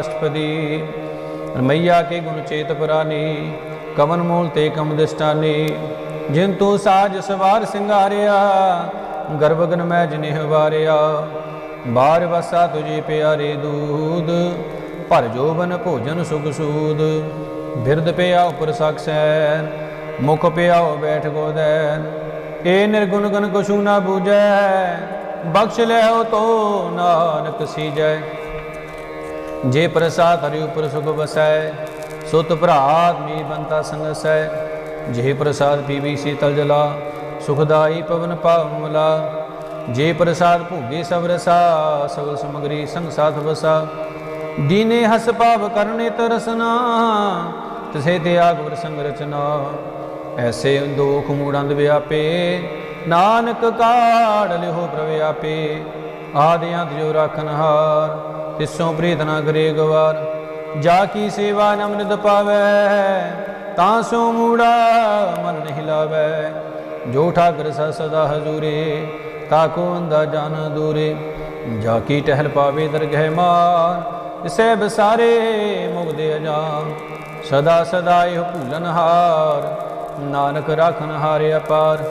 ਅਸ਼ਟਪਦੀ ਰਮਈਆ ਕੇ ਗੁਣ ਚੇਤ ਪੁਰਾਨੀ ਕਵਨ ਮੂਲ ਤੇ ਕਮ ਦਿਸਟਾਨੀ, ਜਿਨ ਤੂੰ ਸਾਜ ਸਵਾਰ ਸਿੰਗਾਰਿਆ, ਗਰਭਗਨ ਮੈਂ ਜਿਨੇ ਵਾਰਿਆ, ਬਾਰ ਵਸਾ ਤੁਝੇ ਪਿਆਰੇ ਦੂਧ ਭਰ ਜੋਬਨ ਭੋਜਨ ਸੁਖ ਸੂਦ ਬਿਰਦ ਪਿਆ ਉਪਰ ਸਕਸੈਨ ਮੁਖ ਪਿਆਓ ਬੈਠ ਗੋਦੈਨ ਏ ਨਿਰਗੁਣ ਗਨ ਕੁਛੂ ਨਾ ਬੂਝੈ, ਬਖਸ਼ ਲਿਓ ਤੋ ਨਾਨਕ ਸੀਜੈ। ਜੇ ਪ੍ਰਸਾਦ ਹਰਿ ਉਪਰ ਸੁਖ ਵਸੈ, ਸੁਤ ਭਰਾਤ ਮੀ ਬੰਤਾ ਸੰਗਸੈ। ਜੇ ਪ੍ਰਸਾਦ ਪੀਵੀ ਸੀਤਲ ਜਲਾ, ਸੁਖਦਾਈ ਪਵਨ ਪਾਵਮਲਾ ਜੇ ਪ੍ਰਸਾਦ ਭੋਗੇ ਸਭ ਰਸਾ, ਸਗਲ ਸਮਗਰੀ ਸੰਗ ਸਾਥ ਵਸਾ। ਦੀਨੇ ਹਸ ਭਾਵ ਕਰਨੇ ਤਰਸਨਾ, ਤਿਸੇ ਤੇ ਆਗਵਰ ਸੰਗ ਰਚਨਾ। ਐਸੇ ਦੋਖ ਮੂੜੰਦ ਵਿਆਪੇ, ਨਾਨਕ ਕਾੜ ਲਿਓ ਪ੍ਰਭ ਆਦਿ ਆਦਿਆਂ ਜੋ ਰਾਖਨ ਹਾਰ, ਤਿਸੋਂ ਪ੍ਰੀਤ ਨਾ ਕਰੇ ਗਵਾਰ। ਜਾ ਕੀ ਸੇਵਾ ਨਮਨਿਤ ਪਾਵੈ, ਤਾਂ ਸੋ ਮੂੜਾ ਮਨ ਨਹੀਂ ਲਾਵੈ। ਜੋ ਠਾਕਰ ਸਦਾ ਸਦਾ ਹਜ਼ੂਰੇ ਤਾਕੋ ਅੰਦਾ ਜਨ ਦੂਰੇ। ਜਾ ਕੀ ਟਹਿਲ ਪਾਵੇ ਦਰਗਹਿ ਮਾਰ ਤਿਸੈ ਬਸਾਰੇ ਮੁਗਦੇ ਅਜਾਨ ਸਦਾ ਸਦਾ ਇਹ ਭੂਲਨ ਹਾਰ, ਨਾਨਕ ਰਾਖਨ ਹਾਰੇ ਅਪਾਰ।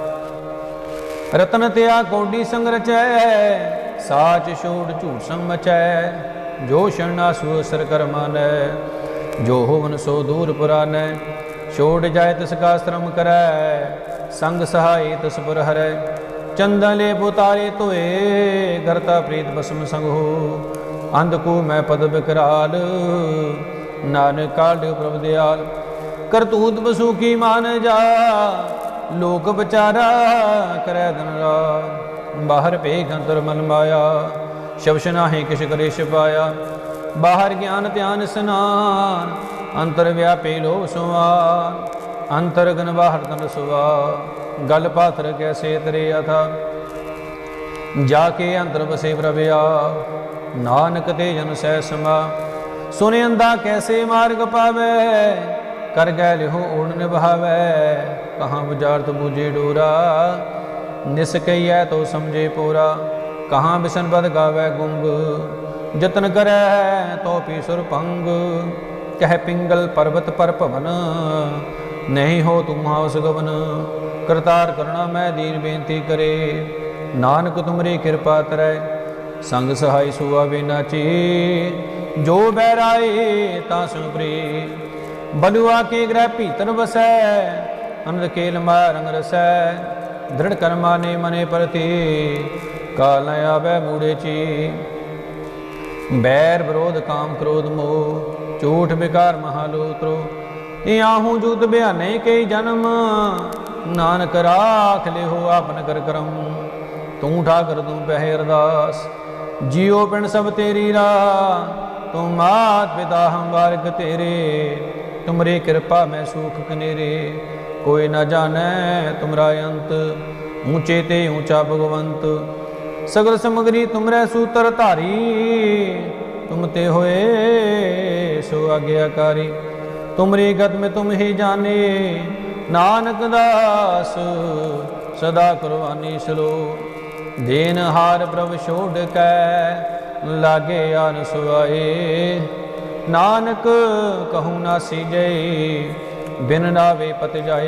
ਰਤਨ ਤਿਆ ਕੋਡੀ ਸੰਗ ਰਚੈ ਸਾਚ ਛੋੜ ਝੂਠ ਸੰਗ ਮਚੈ ਜੋ ਸ਼ਰਣਾ ਸੂ ਅਸਰ ਕਰ ਜੋ ਹੋਵਨ ਸੋ ਦੂਰ ਪੁਰਾਨੈ, ਛੋੜ ਜਾਏ ਤਿਸ ਕਾ ਸ਼ਰਮ ਕਰੈ, ਸੰਗ ਸਹਾਈ ਤਿਸ ਪੁਰ ਹਰੈ, ਚੰਦਨ ਲੇ ਪੁਤਾਰੇ ਧੋਏ ਕਰਤਾ ਪ੍ਰੀਤ ਬਸਮ ਸੰਗ ਹੋ, ਅੰਧ ਕੋ ਮੈਂ ਪਦ ਬਿਕਰਾਲ, ਨਾਨਕ ਕਾਲ ਪ੍ਰਭ ਦਿਆਲ, ਕਰਤੂਤ ਬਸੂ ਕੀ ਮਾਨ ਜਾ, ਲੋਕ ਵਿਚਾਰਾ ਕਰੈ ਦਿਨ ਰਾਤ ਬਾਹਰ ਭੇਖ ਅੰਤਰ ਮਨ ਮਾਇਆ ਸ਼ਬਸ਼ ਨਾਹੀ ਕਿਛ ਕਰੇ ਛਪਾਇਆ ਬਾਹਰ ਗਿਆਨ ਧਿਆਨ ਸਨਾਨ, ਅੰਤਰ ਵਿਆਪੇ ਲੋ ਸੁਆਨ, ਅੰਤਰ ਗਨ ਬਾਹਰ ਤਨ ਸੁਆ ਗਲ ਪਾਥਰ ਕੈਸੇ ਤਰੇ ਅਥਾ, ਜਾ ਕੇ ਅੰਦਰ ਬਸੇ ਪ੍ਰਭਿਆ ਨਾਨਕ ਤੇ ਜਨ ਸਹਿ ਸਮਾ, ਸੁਨੇ ਅੰਦਾ ਕੈਸੇ ਮਾਰਗ ਪਾਵੇ, ਕਰ ਗੈ ਲਿਹੋ ਓਣ ਨਿਭਾਵੇ। ਕਹਾਂ ਬੁਝਾਰਤ ਬੂਝੇ ਡੋਰਾ ਨਿਸ ਕਈਐ ਤੋ ਸਮਝੇ ਪੂਰਾ, ਕਹਾਂ ਬਿਸ਼ਨ ਬਦ ਗਾਵੇ ਗੁੰਗ, ਜਤਨ ਕਰੈ ਤੋ ਪੀ ਸੁਰ ਭੰਗ, ਕਹਿ ਪਿੰਗਲ ਪਰਬਤ ਪਰ ਭਵਨ, ਨਹੀਂ ਹੋ ਤੁਮ ਹਾਉਸ ਗਵਨ, ਕਰਤਾਰ ਕਰਣਾ ਮੈਂ ਦੀਨ ਬੇਨਤੀ ਕਰੇ, ਨਾਨਕ ਤੁਮਰੀ ਕਿਰਪਾ ਤਰੈ, ਸੰਗ ਸਹਾਈ ਸੁਆ ਨਾਚੀ, ਜੋ ਬਹਿਰਾਏ ਤਾਂ ਸੁਪਰੀ ਬਲੁਆ ਕੇ ਗ੍ਰਹਿ ਭੀਤਰ ਵਸੈ, ਅਨੰਦ ਕੇਲ ਮਾ ਰੰਗ ਰਸੈ ਦ੍ਰਿੜ ਕਰਮਾ ਨੇ ਮਨੇ ਪ੍ਰਤੀ, ਕਾਲ ਨ ਆਵੇ ਮੂੜੇ ਚੀ। ਬੈਰ ਵਿਰੋਧ ਕਾਮ ਝੂਠ ਵਿਕਾਰ ਮਹਾਲੋਤਰੋ। ਇਆਹੂ ਜੁਤ ਬਿਆਨੇ ਕਈ ਜਨਮ, ਨਾਨਕ ਰਾਖ ਲਿਹੋ ਆਪਨ ਕਰ ਕਰਮ। ਤੂੰ ਠਾਕਰ ਤੂੰ ਪਹਿ ਅਰਦਾਸ ਜੀਉ ਪਿੰਡ ਸਭ ਤੇਰੀ ਰਾ ਤੂੰ ਮਾਤ ਪਿਤਾ ਹਮ ਤੇਰੇ, ਤੁਮਰੀ ਕਿਰਪਾ ਮੈਂ ਸੁਖ ਕਨੇਰੇ। ਕੋਈ ਨਾ ਜਾਣੈ ਤੁਮਰਾ ਅੰਤ, ਊਚੇ ਤੇ ਊਚਾ ਭਗਵੰਤ। ਸਗਲ ਸਮਗਰੀ ਤੁਮਰੇ ਸੂਤਰ ਧਾਰੀ, ਤੁਮ ਤੇ ਹੋਏ ਸੋ ਆਗਿਆਕਾਰੀ। ਤੁਮਰੀ ਗਤ ਮੈਂ ਤੁਮ ਹੀ ਜਾਣੇ, ਨਾਨਕ ਦਾਸ ਸਦਾ ਕੁਰਬਾਨੀ ਸਲੋ। ਦੇਨ ਹਾਰ ਪ੍ਰਭ ਛੋੜ ਕੈ ਲਾਗੇ ਆਨ ਸੁਆਏ। ਨਾਨਕ ਕਹੂ ਨਾ ਸੀਜੈ ਬਿਨ ਨਾਵੇ ਪਤ ਜਾਏ।